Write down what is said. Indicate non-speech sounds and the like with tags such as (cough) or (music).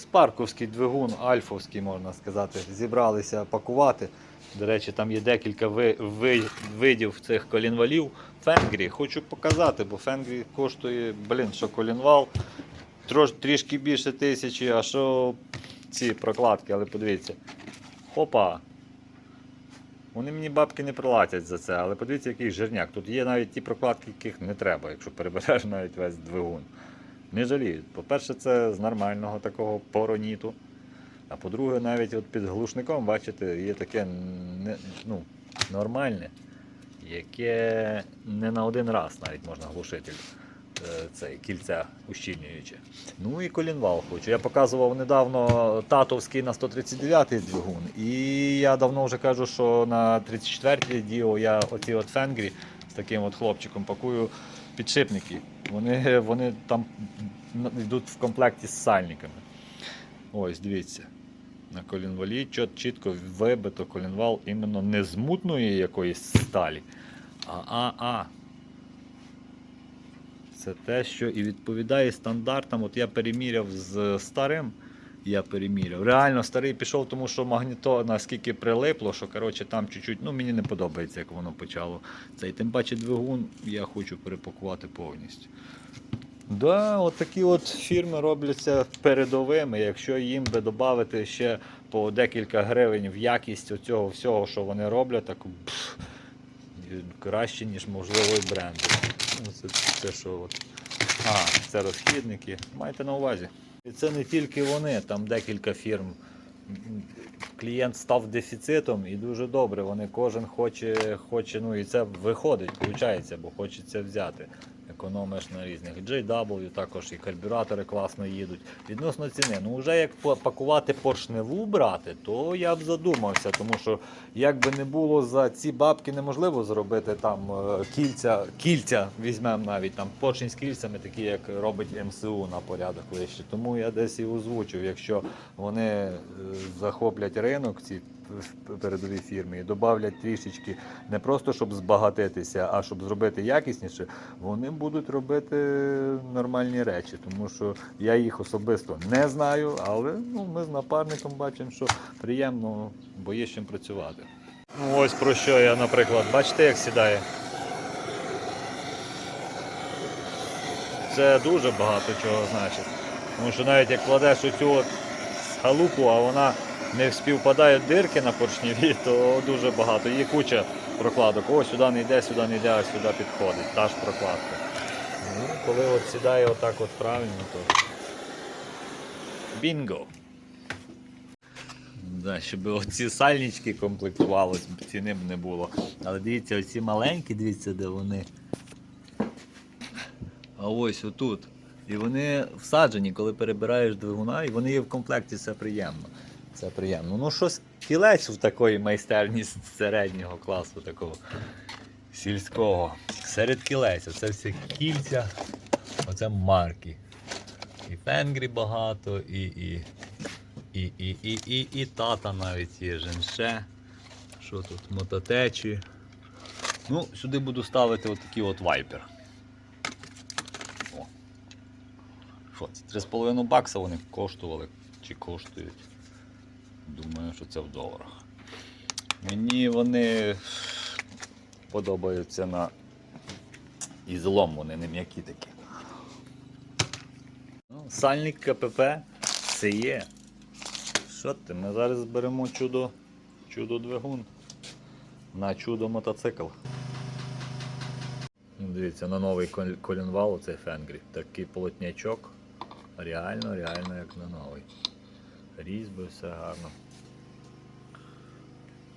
Спарковський двигун, альфовський, можна сказати, зібралися пакувати. До речі, там є декілька ви, ви, видів цих колінвалів. Фенгрі хочу показати, бо Фенгрі коштує, блін, що колінвал трош, трішки більше тисячі, а що ці прокладки, але подивіться. Хопа! Вони мені бабки не прилатять за це, але подивіться, який жирняк. Тут є навіть ті прокладки, яких не треба, якщо перебереш навіть весь двигун. Не жаліють. По-перше, це з нормального такого пороніту. А по-друге, навіть от під глушником, бачите, є таке не, ну, нормальне, яке не на один раз навіть можна глушитель. е, Це кільця ущільнююче. Ну і колінвал хочу. Я показував недавно татовський на 139 двигун. І я давно вже кажу, що на 34-й діо я оці от фенгрі з таким от хлопчиком пакую підшипники. Вони, вони там йдуть в комплекті з сальниками. Ось, дивіться. На колінвалі чітко вибито колінвал іменно не з мутної якоїсь сталі, а а-а. Це те, що і відповідає стандартам. От я переміряв з старим. Я переміряв. Реально старий пішов, тому що магніто наскільки прилипло, що коротше, там чуть-чуть, ну мені не подобається, як воно почало. Цей тим паче двигун я хочу перепакувати повністю. Да, от такі от фірми робляться передовими. Якщо їм би додати ще по декілька гривень в якість цього всього, що вони роблять, так пф, краще, ніж можливо і бренди. Ну, Це, це що от. А, це розхідники. Майте на увазі. І це не тільки вони, там декілька фірм. Клієнт став дефіцитом і дуже добре. Вони кожен хоче, хоче, ну і це виходить, виходить, бо хочеться взяти. Економиш на різних. JW також і карбюратори класно їдуть. Відносно ціни. Ну вже як па- пакувати поршневу брати, то я б задумався, тому що як би не було за ці бабки неможливо зробити там е, кільця, кільця візьмемо навіть там поршень з кільцями, такі як робить МСУ на порядок вище. Тому я десь і озвучив, якщо вони е, захоплять ринок, ці передові фірми, і додавлять трішечки не просто щоб збагатитися, а щоб зробити якісніше, вони будуть робити нормальні речі, тому що я їх особисто не знаю, але ну, ми з напарником бачимо, що приємно, бо є з чим працювати. Ну, ось про що я, наприклад, бачите, як сідає. Це дуже багато чого значить. Тому що навіть як кладеш оцю от халупу, а вона не співпадають дирки на поршневі, (laughs) то дуже багато. Є куча прокладок. О, сюди не йде, сюди не йде, а сюди підходить. Та ж прокладка. Ну, коли от сідає отак от правильно, то бінго. Да, щоб оці сальнички комплектувалось, ціни б не було. Але дивіться, оці маленькі, дивіться, де вони. А ось отут. І вони всаджені, коли перебираєш двигуна, і вони є в комплекті, це приємно. Це приємно. Ну, щось кілець в такої майстерні середнього класу, такого сільського. Серед кілець, оце всі кільця, оце марки. І фенгрі багато, і, і, і, і, і, і, і тата навіть є женше. Що тут? Мототечі. Ну, сюди буду ставити отакий от вайпер. О. Що це? 3,5 бакса вони коштували чи коштують. Думаю, що це в доларах. Мені вони подобаються на ізлом, вони не м'які такі. Ну, сальник КПП це є. Що ти? Ми зараз зберемо чудо, чудо двигун на чудо мотоцикл. Дивіться, на новий кол- колінвал оцей Фенгрі. Такий полотнячок. Реально, реально як на новий. Різьби, все гарно.